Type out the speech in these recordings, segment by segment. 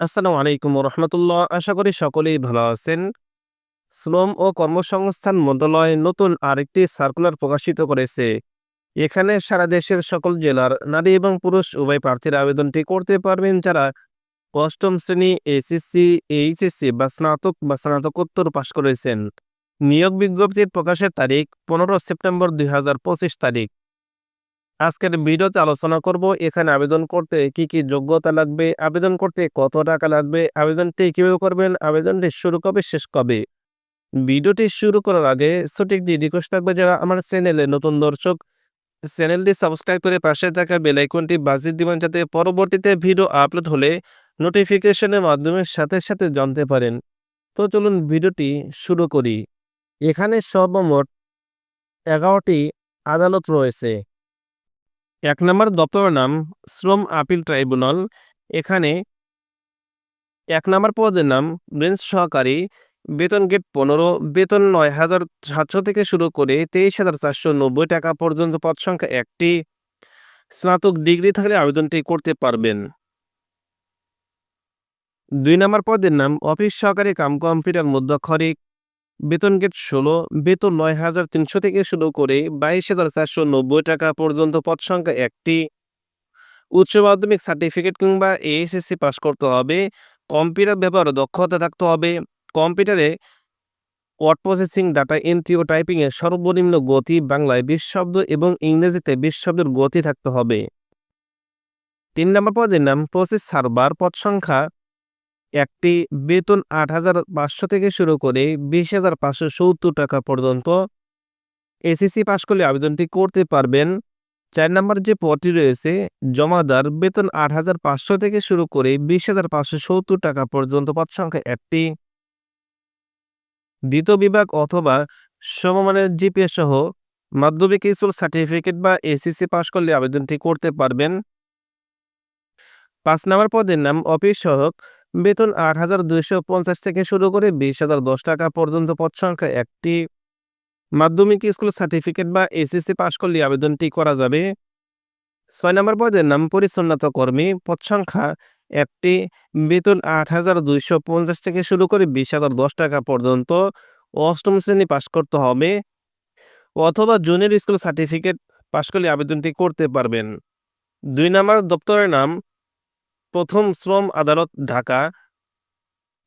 আসসালামু আলাইকুম রহমতুল্লাহ আশা করি সকলেই ভালো আছেন। শ্রম ও কর্মসংস্থান মন্ত্রণালয় নতুন আরেকটি সার্কুলার প্রকাশিত করেছে। এখানে সারা দেশের সকল জেলার নারী এবং পুরুষ উভয় প্রার্থীর আবেদনটি করতে পারবেন যারা অষ্টম শ্রেণি এসএসসি এইচএসসি বা স্নাতক বা স্নাতকোত্তর পাশ করেছেন। নিয়োগ বিজ্ঞপ্তির প্রকাশের তারিখ পনেরো সেপ্টেম্বর দুই হাজার পঁচিশ তারিখ। আজকের ভিডিওতে আলোচনা করব, এখানে আবেদন করতে কি কি যোগ্যতা লাগবে, আবেদন করতে কত টাকা লাগবে, আবেদনটি কীভাবে করবেন, আবেদনটি শুরু কবে, শেষ কবে? ভিডিওটি শুরু করার আগে সঠিকটি রিকোয়েস্ট থাকবে যারা আমার চ্যানেলে নতুন দর্শক, চ্যানেলটি সাবস্ক্রাইব করে পাশে থাকা বেল আইকনটি বাজিয়ে দিবেন যাতে পরবর্তীতে ভিডিও আপলোড হলে নোটিফিকেশনের মাধ্যমে সাথে সাথে জানতে পারেন। তো চলুন ভিডিওটি শুরু করি। এখানে সর্বমোট এগারোটি আদালত রয়েছে। এক নম্বর দপ্তরের নাম শ্রম আপিল ট্রাইব্যুনাল। এখানে এক নম্বর পদের নাম ব্রেঞ্চ সহকারী, বেতন গেট পনেরো, বেতন নয় হাজার সাতশো থেকে শুরু করে তেইশ হাজার চারশো নব্বই টাকা পর্যন্ত পদ সংখ্যা একটি। স্নাতক ডিগ্রি থাকলে আবেদনটি করতে পারবেন। দুই নম্বর পদের নাম অফিস সহকারী কাম কম্পিউটার মধ্যক্ষরিক বেতন গেট ষোলো, বেতন নয় হাজার তিনশো থেকে শুরু করে বাইশ হাজার চারশো নব্বই টাকা পর্যন্ত পদ সংখ্যা একটি। উচ্চ মাধ্যমিক সার্টিফিকেট কিংবা এএসএসসি পাস করতে হবে, কম্পিউটার ব্যবহারে দক্ষতা থাকতে হবে। কম্পিউটারে ওয়ার্ড প্রসেসিং, ডাটা এন্ট্রি ও টাইপিংয়ে সর্বনিম্ন গতি, বাংলায় বিশ শব্দ এবং ইংরেজিতে বিশ শব্দের গতি থাকতে হবে। তিন নম্বর পদের নাম, প্রসেস সার্ভার, পদ সংখ্যা একটি বেতন আট হাজার পাঁচশো থেকে শুরু করে বিশ হাজার পাঁচশো সত্তর টাকা পর্যন্ত এসিসি পাশ করলে আবেদনটি করতে পারবেন। চার নম্বর যে পদটি রয়েছে, জমাদার বেতন আট হাজার পাঁচশো থেকে শুরু করে বিশ হাজার পাঁচশো সত্তর টাকা পর্যন্ত পদ সংখ্যা একটি। দ্বিতীয় বিভাগ অথবা সমমানের জিপিএ সহ মাধ্যমিক স্কুল সার্টিফিকেট বা এসিসি পাশ করলে আবেদনটি করতে পারবেন। পাঁচ নম্বর পদের নাম অফিস সহক বেতন আট হাজার দুইশো পঞ্চাশ থেকে শুরু করে বিশ হাজার দশ টাকা পর্যন্ত পদ সংখ্যা একটি। মাধ্যমিক স্কুল সার্টিফিকেট বা এসএসসি পাশ করলে আবেদনটি করা যাবে। ছয় নম্বর পদের নাম পরিচ্ছন্নত কর্মী পদ সংখ্যা একটি। বেতন আট হাজার দুইশো পঞ্চাশ থেকে শুরু করে বিশ হাজার দশ টাকা পর্যন্ত অষ্টম শ্রেণি পাশ করতে হবে। অথবা জুনিয়র স্কুল সার্টিফিকেট পাশ করলে আবেদনটি করতে পারবেন। দুই নম্বর দপ্তরের নাম প্রথম শ্রম আদালত, ঢাকা।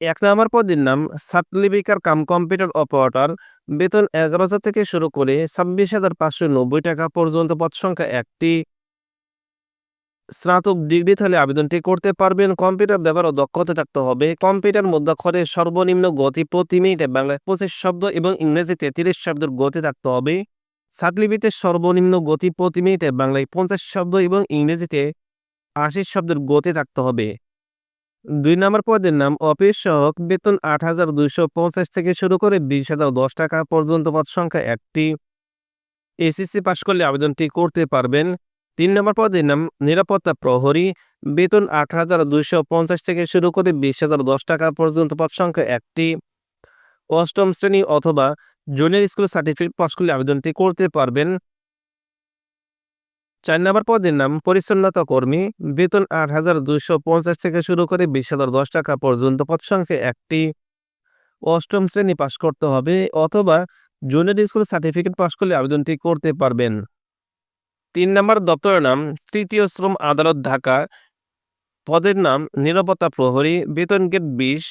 এক নম্বর পদের নাম সার্টিফিকার কাম কম্পিউটার অপারেটর। বেতন এগারো হাজার থেকে শুরু করে ছাব্বিশ হাজার পাঁচশো নব্বই টাকা পর্যন্ত পদ সংখ্যা একটি। স্নাতক ডিগ্রি থাকলে আবেদনটি করতে পারবেন। কম্পিউটার ব্যবহার দক্ষতা থাকতে হবে। কম্পিউটার মধ্যাক্ষরের সর্বনিম্ন গতি প্রতি মিনিটে বাংলায় পঁচিশ শব্দ এবং ইংরেজিতে তিরিশ শব্দের গতি থাকতে হবে। সার্টিফিকেটের সর্বনিম্ন গতি প্রতি মিনিটে বাংলায় পঞ্চাশ শব্দ এবং ইংরেজিতে আশি শব্দের গতি থাকতে হবে। দুই নম্বর পদের নাম, অফিস সহক বেতন আট হাজার দুইশো পঞ্চাশ থেকে শুরু করে বিশ হাজার দশ টাকা পর্যন্ত পদ সংখ্যা একটি। এসিসি পাশ করলে আবেদনটি করতে পারবেন। তিন নম্বর পদের নাম, নিরাপত্তা প্রহরী, বেতন আট হাজার দুইশো পঞ্চাশ থেকে শুরু করে বিশ হাজার দশ টাকা পর্যন্ত পদ সংখ্যা একটি। অষ্টম শ্রেণি অথবা জুনিয়র স্কুল সার্টিফিকেট পাশ করলে আবেদনটি করতে পারবেন। চার নম্বর পদের নাম পরিচ্ছন্নতা কর্মী। বেতন আট হাজার দুইশো পঞ্চাশ থেকে শুরু করে বিশ হাজার দশ টাকা পর্যন্ত পদ সংখ্যা একটি। অষ্টম শ্রেণি পাশ করতে হবে অথবা জুনিয়র স্কুল সার্টিফিকেট পাশ করলে আবেদনটি করতে পারবেন। তিন নম্বর দপ্তরের নাম তৃতীয় শ্রম আদালত ঢাকা। পদের নাম নিরাপত্তা প্রহরী, বেতন গেট বিশ।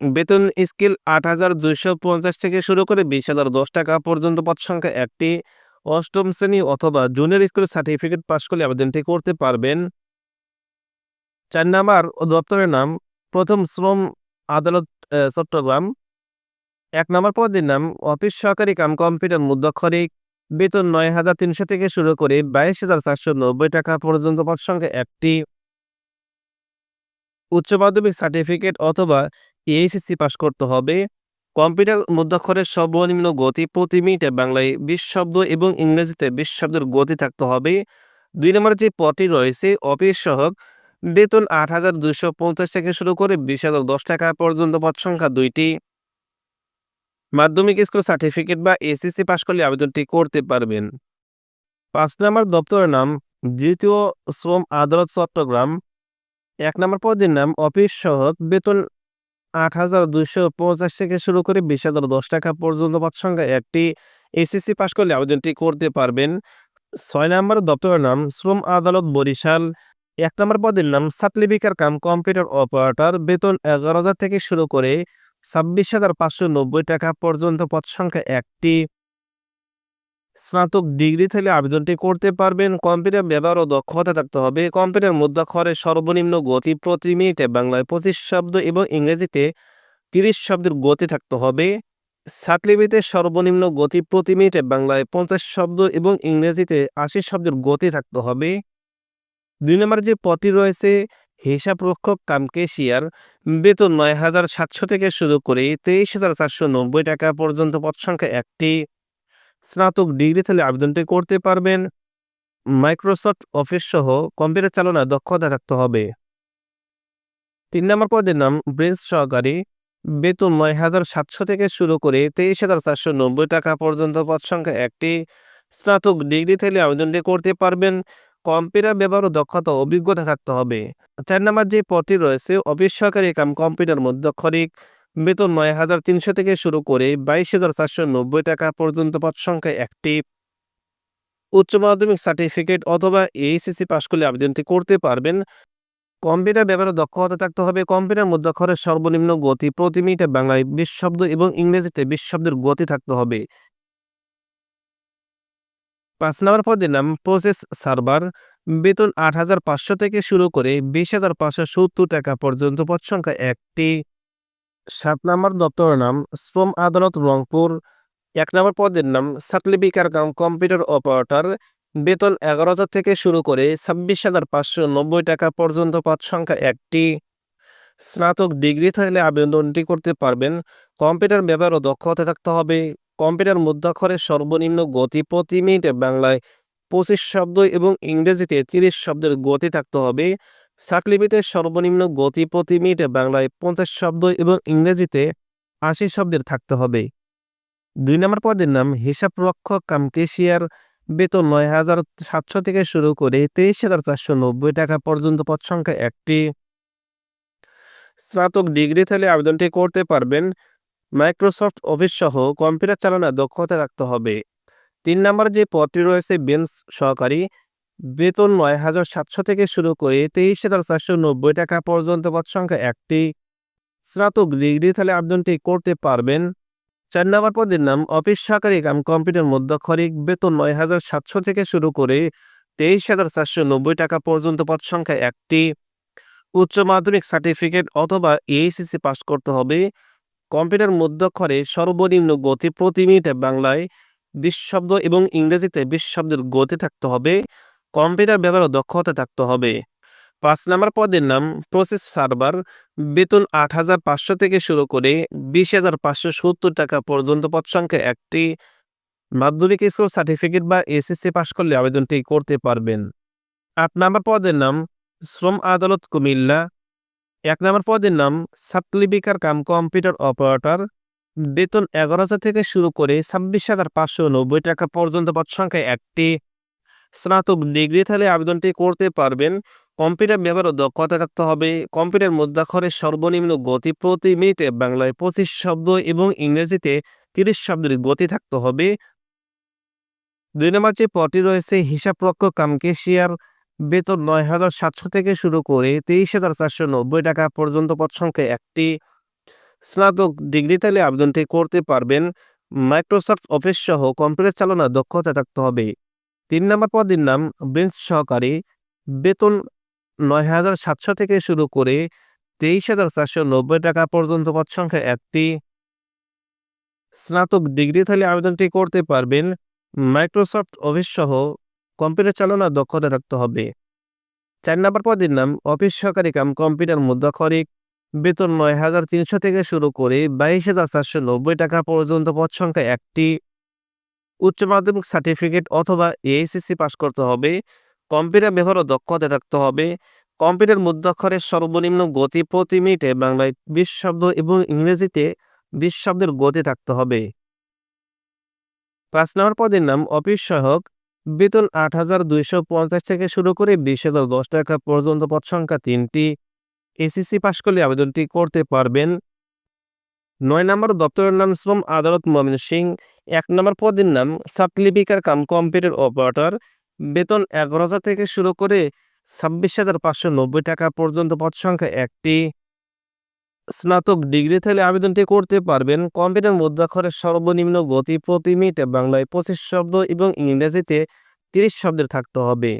বেতন স্কেল আট হাজার দুইশো পঞ্চাশ থেকে শুরু করে বিশ হাজার দশ টাকা পর্যন্ত পদ সংখ্যা একটি। অষ্টম শ্রেণি অথবা জুনিয়র স্কুলের সার্টিফিকেট পাশ করলে আবেদনটি করতে পারবেন। চার নাম্বার দপ্তরের নাম, প্রথম শ্রম আদালত চট্টগ্রাম। এক নম্বর পদের নাম, অফিস সহকারী কাম কম্পিউটার মুদ্রাক্ষরিক বেতন নয় হাজার তিনশো থেকে শুরু করে বাইশ হাজার চারশো নব্বই টাকা পর্যন্ত পদ সংখ্যা একটি। উচ্চ মাধ্যমিক সার্টিফিকেট অথবা এইচএসসি পাশ করতে হবে। কম্পিউটার মধ্যাক্ষরের সর্বনিম্ন গতি প্রতি মিনিটে বাংলায় বিশ শব্দ এবং ইংরেজিতে বিশ শব্দের গতি থাকতে হবে। দুই নম্বর যে পদটি রয়েছে, অফিস সহক, বেতন আট হাজার দুইশো পঞ্চাশ থেকে শুরু করে বিশ হাজার দশ টাকা পর্যন্ত পদ সংখ্যা দুইটি। মাধ্যমিক স্কুল সার্টিফিকেট বা এসএসসি পাশ করলে আবেদনটি করতে পারবেন। পাঁচ নম্বর দপ্তরের নাম, দ্বিতীয় শ্রম আদালত চট্টগ্রাম। এক নম্বর পদের নাম, অফিস সহক, বেতন আট হাজার দুইশো পঞ্চাশ থেকে শুরু করে বিশ হাজার দশ টাকা পর্যন্ত পদ সংখ্যা একটি এসএসসি পাস করলে আবেদনটি করতে পারবেন। ছয় নম্বর দপ্তরের নাম শ্রম আদালত বরিশাল। এক নম্বর পদের নাম সাতলিপিকার কাম কম্পিউটার অপারেটর। বেতন এগারো হাজার থেকে শুরু করে ছাব্বিশ হাজার পাঁচশো নব্বই টাকা পর্যন্ত পদ সংখ্যা একটি। স্নাতক ডিগ্রি থেকে আবেদনটি করতে পারবেন। কম্পিউটার ব্যবহার ও দক্ষতা থাকতে হবে। কম্পিউটার মুদ্রাক্ষরের সর্বনিম্ন গতি প্রতি মিনিটে বাংলায় পঁচিশ শব্দ এবং ইংরেজিতে তিরিশ শব্দের গতি থাকতে হবে। সাতলিপিতে সর্বনিম্ন গতি প্রতি মিনিটে বাংলায় পঞ্চাশ শব্দ এবং ইংরেজিতে আশি শব্দের গতি থাকতে হবে। দুই নম্বর যে পদটি রয়েছে, হিসাব রক্ষক কাম কেশিয়ার বেতন নয় হাজার সাতশো থেকে শুরু করে তেইশ হাজার চারশো নব্বই টাকা পর্যন্ত পদ সংখ্যা একটি। স্নাতক ডিগ্রি থেকে আবেদনটি করতে পারবেন। মাইক্রোসফট অফিস সহ কম্পিউটার চালনা দক্ষতা থাকতে হবে। তিন নম্বর পদের নাম ব্রেঞ্চ সহকারী। বেতন নয় হাজার সাতশো থেকে শুরু করে তেইশ হাজার চারশো নব্বই টাকা পর্যন্ত পদ সংখ্যা একটি। স্নাতক ডিগ্রি থেকে আবেদনটি করতে পারবেন। কম্পিউটার ব্যবহার ও দক্ষতা অভিজ্ঞতা থাকতে হবে। চার নম্বর যে পদটি রয়েছে, অফিস সহকারী কাম কম্পিউটার মধ্যক্ষরিক। বেতন নয় হাজার তিনশো থেকে শুরু করে বাইশ হাজার চারশো নব্বই টাকা পর্যন্ত পদ সংখ্যা একটি। উচ্চ মাধ্যমিক সার্টিফিকেট অথবা এইচএসসি পাশ করলে আবেদনটি করতে পারবেন। কম্পিউটার ব্যবহারে দক্ষতা থাকতে হবে। কম্পিউটার মধ্যাক্ষরের সর্বনিম্ন গতি প্রতি মিনিটে বাংলায় বিশ শব্দ এবং ইংরেজিতে বিশ শব্দের গতি থাকতে হবে। পাঁচ নম্বর পদের নাম প্রসেস সার্ভার। বেতন আট হাজার পাঁচশো থেকে শুরু করে বিশ হাজার পাঁচশো সত্তর টাকা পর্যন্ত পদ সংখ্যা একটি। সাত নম্বর দপ্তরের নাম শ্রম আদালত রংপুর। এক নম্বর পদের নাম সাতলিপিকার কাম কম্পিউটার অপারেটর। বেতন এগারো হাজার থেকে শুরু করে ছাব্বিশ হাজার পাঁচশো নব্বই টাকা পর্যন্ত পদ সংখ্যা একটি। স্নাতক ডিগ্রি থাকলে আবেদনটি করতে পারবেন। কম্পিউটার ব্যবহার ও দক্ষতা থাকতে হবে। কম্পিউটার মুদ্রাক্ষরের সর্বনিম্ন গতি প্রতি মিনিটে বাংলায় পঁচিশ শব্দ এবং ইংরেজিতে তিরিশ শব্দের গতি থাকতে হবে। সাকলিপিতে সর্বনিম্ন গতি প্রতি মিনিটে বাংলায় পঞ্চাশ শব্দ এবং ইংরেজিতে আশি শব্দের থাকতে হবে। দুই নম্বর পদের নাম হিসাব রক্ষক কাম কেশিয়ার বেতন নয় হাজার সাতশো থেকে শুরু করে তেইশ হাজার চারশো নব্বই টাকা পর্যন্ত পদ সংখ্যা একটি। স্নাতক ডিগ্রি থেকে আবেদনটি করতে পারবেন। মাইক্রোসফট অফিস সহ কম্পিউটার চালানোর দক্ষতা রাখতে হবে। তিন নম্বর যে পদটি রয়েছে বেঞ্চ সহকারী বেতন নয়, হাজার সাতশো থেকে শুরু করে তেইশ হাজার চারশো নব্বই টাকা পর্যন্ত পদ সংখ্যা একটি। স্নাতক ডিগ্রি তাহলে আবেদনটি করতে পারবেন। চার নম্বর পদের নাম, অফিস সহকারী কাম কম্পিউটার মধ্যক্ষরিক, বেতন নয়, হাজার সাতশো থেকে শুরু করে তেইশ হাজার চারশো নব্বই টাকা পর্যন্ত পদ সংখ্যা একটি। উচ্চ মাধ্যমিক সার্টিফিকেট অথবা এইচএসসি পাস করতে হবে। কম্পিউটার মধ্যক্ষরে সর্বনিম্ন গতি প্রতি মিনিটে বাংলায় বিশ শব্দ এবং ইংরেজিতে বিশ শব্দের গতি থাকতে হবে। কম্পিউটার ব্যবহার দক্ষতা থাকতে হবে। পাঁচ নম্বর পদের নাম, প্রসেস সার্ভার। বেতন আট হাজার পাঁচশো থেকে শুরু করে বিশ হাজার পাঁচশো সত্তর টাকা পর্যন্ত পদ সংখ্যা একটি। মাধ্যমিক স্কুল সার্টিফিকেট বা এসএসসি পাশ করলে আবেদনটি করতে পারবেন। আট নম্বর পদের নাম, শ্রম আদালত কুমিল্লা। এক নম্বর পদের নাম সাবলিপিকার কাম কম্পিউটার অপারেটর। বেতন এগারো হাজার থেকে শুরু করে ছাব্বিশ হাজার পাঁচশো নব্বই টাকা পর্যন্ত পদ সংখ্যা একটি। স্নাতক ডিগ্রি থাকলে আবেদনটি করতে পারবেন। কম্পিউটার ব্যবহার দক্ষতা থাকতে হবে। কম্পিউটার মুদ্রাক্ষরের সর্বনিম্ন গতি প্রতি মিনিটে বাংলায় পঁচিশ শব্দ এবং ইংরেজিতে তিরিশ শব্দের গতি থাকতে হবে। দুই নম্বর যে পদটি রয়েছে, হিসাব রক্ষক কাম কেশিয়ার বেতন নয় হাজার সাতশো থেকে শুরু করে তেইশ হাজার চারশো নব্বই টাকা পর্যন্ত পদ সংখ্যা একটি। স্নাতক ডিগ্রি তাহলে আবেদনটি করতে পারবেন। মাইক্রোসফট অফিস সহ কম্পিউটার চালানোর দক্ষতা থাকতে হবে। তিন নম্বর পদের নাম বেঞ্চ সহকারী বেতন নয় হাজার সাতশো থেকে শুরু করে তেইশ হাজার চারশো নব্বই টাকা পর্যন্ত পদ সংখ্যা একটি। স্নাতক ডিগ্রি থাকলে আবেদনটি করতে পারবেন। মাইক্রোসফট অফিস সহ কম্পিউটার চালানোর দক্ষতা থাকতে হবে। চার নম্বর পদের নাম অফিস সহকারী কাম কম্পিউটার মুদ্রাক্ষরিক। বেতন নয় হাজার তিনশো থেকে শুরু করে বাইশ হাজার চারশো নব্বই টাকা পর্যন্ত পদ সংখ্যা একটি। উচ্চ মাধ্যমিক সার্টিফিকেট অথবা এইচএসসি পাস করতে হবে। কম্পিউটার ব্যবহারও দক্ষতা থাকতে হবে। কম্পিউটার মুদ্রাক্ষরের সর্বনিম্ন গতি প্রতি মিনিটে বাংলায় বিশ শব্দ এবং ইংরেজিতে বিশ শব্দের গতি থাকতে হবে। পাঁচ নম্বর পদের নাম অফিস সহায়ক। বেতন আট হাজার দুইশো পঞ্চাশ থেকে শুরু করে বিশ হাজার দশ টাকা পর্যন্ত পদ সংখ্যা তিনটি। এসিসি পাশ করলে আবেদনটি করতে পারবেন। নয় নম্বর দপ্তরের নাম শ্রম আদালত ময়মনসিং এক নম্বর পদের নাম সাবলিপিকার কাম কম্পিউটার অপারেটর। বেতন এগারো হাজার থেকে শুরু করে ছাব্বিশ হাজার পাঁচশো নব্বই টাকা পর্যন্ত পদ সংখ্যা একটি। স্নাতক ডিগ্রি থেকে আবেদনটি করতে পারবেন। কম্পিউটার মুদ্রাক্ষরের সর্বনিম্ন গতি প্রতি মিনিটে বাংলায় পঁচিশ শব্দ এবং ইংরেজিতে তিরিশ শব্দের থাকতে হবে।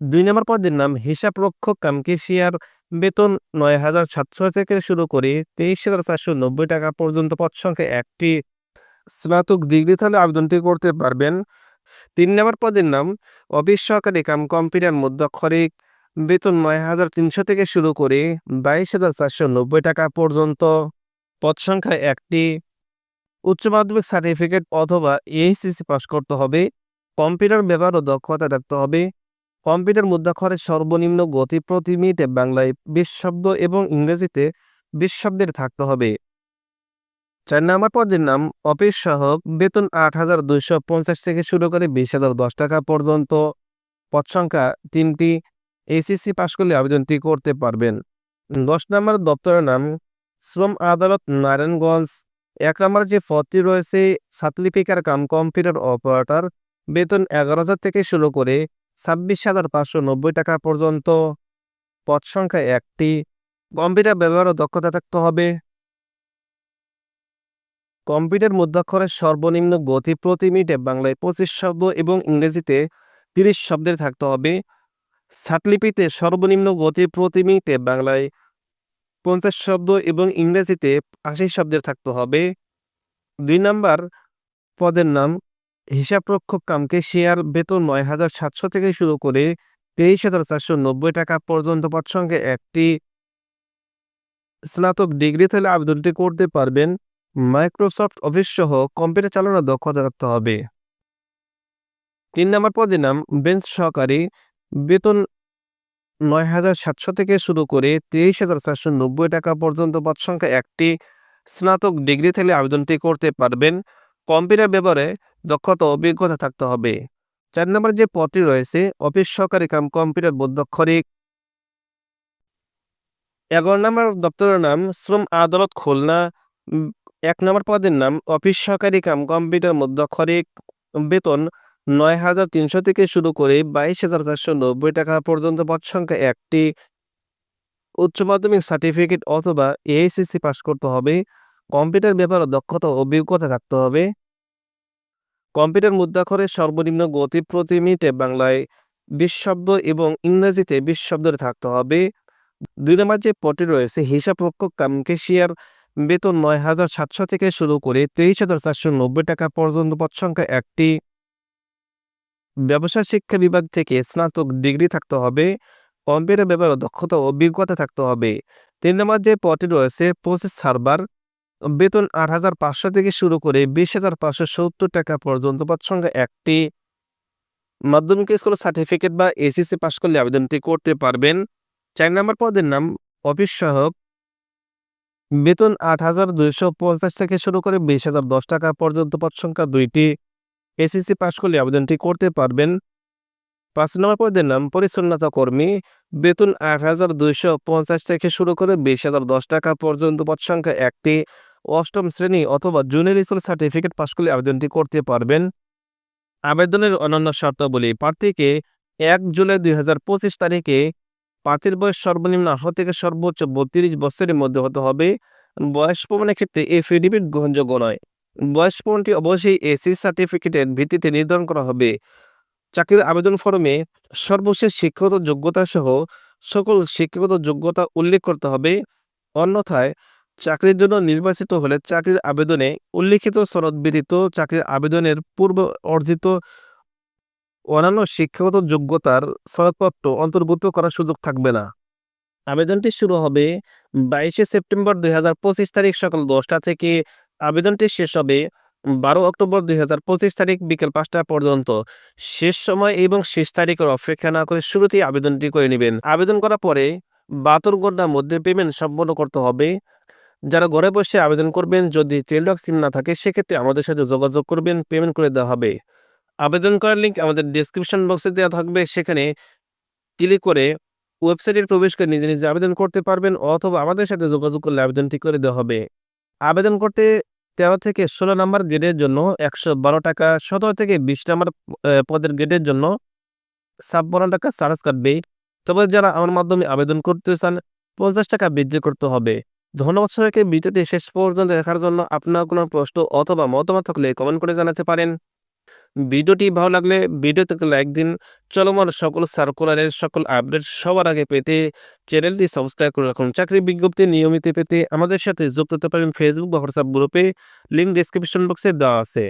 দুই নম্বর পদের নাম হিসাব রক্ষক কাম কেশিয়ার বেতন নয় হাজার সাতশো থেকে শুরু করে তেইশ হাজার চারশো নব্বই টাকা পর্যন্ত পদ সংখ্যা একটি। স্নাতক ডিগ্রি তাহলে আবেদনটি করতে পারবেন। তিন নম্বর পদের নাম, অফিস সহকারী কাম কম্পিউটার মুদ্রাক্ষরিক বেতন নয় হাজার তিনশো থেকে শুরু করে বাইশ হাজার চারশো নব্বই টাকা পর্যন্ত। পদ সংখ্যা একটি, উচ্চ মাধ্যমিক সার্টিফিকেট অথবা এইচএসসি পাস করতে হবে। কম্পিউটার ব্যবহার ও দক্ষতা থাকতে হবে। কম্পিউটার মুদ্রাক্ষরের সর্বনিম্ন গতি প্রতি মিনিটে বাংলায় বিশ শব্দ এবং ইংরেজিতে বিশ শব্দের থাকতে হবে। চার নম্বর পদের নাম অফিস সহক বেতন আট হাজার দুইশো পঞ্চাশ থেকে শুরু করে বিশ হাজার দশ টাকা পর্যন্ত। পদ সংখ্যা তিনটি। এসিসি পাশ করলে আবেদনটি করতে পারবেন। দশ নম্বর দপ্তরের নাম শ্রম আদালত নারায়ণগঞ্জ। এক নম্বর যে পদটি রয়েছে সাতলিপিকার কাম কম্পিউটার অপারেটর। বেতন এগারো হাজার থেকে শুরু করে ছাব্বিশ হাজার পাঁচশো নব্বই টাকা পর্যন্ত। পদ সংখ্যা একটি। কম্পিউটার ব্যবহার ও দক্ষতা থাকতে হবে। কম্পিউটার মুদ্রাক্ষরের সর্বনিম্ন গতি প্রতি মিনিটে বাংলায় পঁচিশ শব্দ এবং ইংরেজিতে তিরিশ শব্দের থাকতে হবে। সাতলিপিতে সর্বনিম্ন গতি প্রতি মিনিটে বাংলায় পঞ্চাশ শব্দ এবং ইংরেজিতে আশি শব্দের থাকতে হবে। দুই নাম্বার পদের নাম হিসাবরক্ষক কামকে শেয়ার বেতন নয় হাজার সাতশো থেকে শুরু করে তেইশ হাজার চারশো নব্বই টাকা পর্যন্ত পদ সঙ্গে একটি স্নাতক ডিগ্রি থেকে আবেদনটি করতে পারবেন। মাইক্রোসফট অফিস সহ কম্পিউটার চালানোর দক্ষতা রাখতে হবে। তিন নম্বর পদের নাম, বেঞ্চ সহকারী। বেতন নয় হাজার সাতশো থেকে শুরু করে তেইশ হাজার চারশো নব্বই টাকা পর্যন্ত পদ সংখ্যা একটি। স্নাতক ডিগ্রি থেকে আবেদনটি করতে পারবেন। কম্পিউটার ব্যবহারে দক্ষতা অভিজ্ঞতা থাকতে হবে। চার নম্বর যে পদটি রয়েছে, অফিস সহকারী কাম কম্পিউটার বৈদ্যক্ষরিক এগারো নম্বর দপ্তরের নাম, শ্রম আদালত খুলনা। এক নম্বর পদের নাম, অফিস সহকারী কাম, কম্পিউটার মধ্যক্ষরিক বেতন নয় হাজার তিনশো থেকে শুরু করে বাইশ হাজার চারশো নব্বই টাকা পর্যন্ত। পদ সংখ্যা একটি। উচ্চ মাধ্যমিক সার্টিফিকেট অথবা এআইসিসি পাস করতে হবে। কম্পিউটার ব্যাপারে দক্ষতা ও অভিজ্ঞতা থাকতে হবে। কম্পিউটার মুদ্রাক্ষরের সর্বনিম্ন গতি প্রতি মিনিটে বাংলায় বিশ শব্দ এবং ইংরেজিতে বিশ শব্দ থাকতে হবে। দুই নম্বর যে পদটি রয়েছে, হিসাব রক্ষক কাম কেশিয়ার বেতন নয় হাজার সাতশো থেকে শুরু করে তেইশ হাজার চারশো নব্বই টাকা পর্যন্ত পদ সংখ্যা একটি। ব্যবসা শিক্ষা বিভাগ থেকে স্নাতক ডিগ্রি থাকতে হবে, কম্পিউটার ব্যবহার দক্ষতা ও অভিজ্ঞতা থাকতে হবে। তিন নম্বর যে পদটি রয়েছে প্রসেস সার্ভার, বেতন আট হাজার পাঁচশো থেকে শুরু করে বিশ হাজার পাঁচশো সত্তর টাকা পর্যন্ত পদ সংখ্যা একটি। মাধ্যমিক স্কুল সার্টিফিকেট বা এসিসি পাশ করলে আবেদনটি করতে পারবেন। চার নম্বর পদের নাম অফিস সহায়ক বেতন আট হাজার দুইশো পঞ্চাশ থেকে শুরু করে বিশ হাজার দশ টাকা পর্যন্ত পদ সংখ্যা দুইটি। এসিসি পাশ করলে আবেদনটি করতে পারবেন। পাঁচ নম্বর পদের নাম, পরিচ্ছন্নতা কর্মী। বেতন আট হাজার দুইশো পঞ্চাশ থেকে শুরু করে বিশ হাজার দশ টাকা পর্যন্ত পদ সংখ্যা একটি। অষ্টম শ্রেণি অথবা জুনিয়র স্কুল সার্টিফিকেট পাশ করলে আবেদনটি করতে পারবেন। আবেদনের অন্যান্য শর্তাবলী, প্রার্থীকে এক জুলাই দুই হাজার পঁচিশ তারিখে প্রার্থীর বয়স সর্বনিম্ন আঠারো থেকে সর্বোচ্চ বত্রিশ বছরের মধ্যে হতে হবে। বয়স প্রমাণের ক্ষেত্রে এফিডেভিট গ্রহণযোগ্য নয়। বয়স প্রমাণটি অবশ্যই এসি সার্টিফিকেটের ভিত্তিতে নির্ধারণ করা হবে। চাকরির আবেদন ফর্মে সর্বশেষ শিক্ষাগত যোগ্যতা সহ সকল শিক্ষাগত যোগ্যতা উল্লেখ করতে হবে। অন্যথায়, চাকরির জন্য নির্বাচিত হলে চাকরির আবেদনে উল্লিখিত সনদ ব্যতীত চাকরির আবেদনের পূর্ব অর্জিত অন্যান্য শিক্ষাগত যোগ্যতার সনদপত্র অন্তর্ভুক্ত করার সুযোগ থাকবে না। আবেদনটি শুরু হবে বাইশে সেপ্টেম্বর দুই হাজার পঁচিশ তারিখ সকাল দশটা থেকে। আবেদনটি শেষ হবে বারো অক্টোবর দুই হাজার পঁচিশ তারিখ বিকেল পাঁচটা পর্যন্ত। শেষ সময় এবং শেষ তারিখের অপেক্ষা না করে শুরুতেই আবেদনটি করে নেবেন। আবেদন করার পরে বাহাত্তর ঘণ্টার মধ্যে পেমেন্ট সম্পন্ন করতে হবে। যারা ঘরে বসে আবেদন করবেন, যদি টেলডক সিম না থাকে, সেক্ষেত্রে আমাদের সাথে যোগাযোগ করবেন পেমেন্ট করে দেওয়া হবে। আবেদন করার লিঙ্ক আমাদের ডিসক্রিপশন বক্সে দেওয়া থাকবে। সেখানে ক্লিক করে ওয়েবসাইটে প্রবেশ করে নিজে নিজে আবেদন করতে পারবেন অথবা আমাদের সাথে যোগাযোগ করলে আবেদনটি করে দেওয়া হবে। আবেদন করতে তেরো থেকে ষোলো নম্বর গ্রেডের জন্য একশো বারো টাকা, সতেরো থেকে বিশ নম্বর পদের গ্রেডের জন্য ছাপ্পান্ন টাকা চার্জ কাটবে। তবে যারা আমার মাধ্যমে আবেদন করতে চান, পঞ্চাশ টাকা বৃদ্ধি করতে হবে। ধন্যবাদ সবাইকে, ভিডিওটি শেষ পর্যন্ত দেখার জন্য আপনার কোনো প্রশ্ন অথবা মতামত থাকলে কমেন্ট করে জানাতে পারেন। ভিডিওটি ভালো লাগলে ভিডিওতে লাইক দিন। চলমান সকল সার্কুলারের সকল আপডেট সবার আগে পেতে চ্যানেলটি সাবস্ক্রাইব করে রাখুন। চাকরি বিজ্ঞপ্তি নিয়মিত পেতে আমাদের সাথে যুক্ত হতে পারেন ফেসবুক বা হোয়াটসঅ্যাপ গ্রুপে লিঙ্ক ডিসক্রিপশন বক্সে দেওয়া আছে।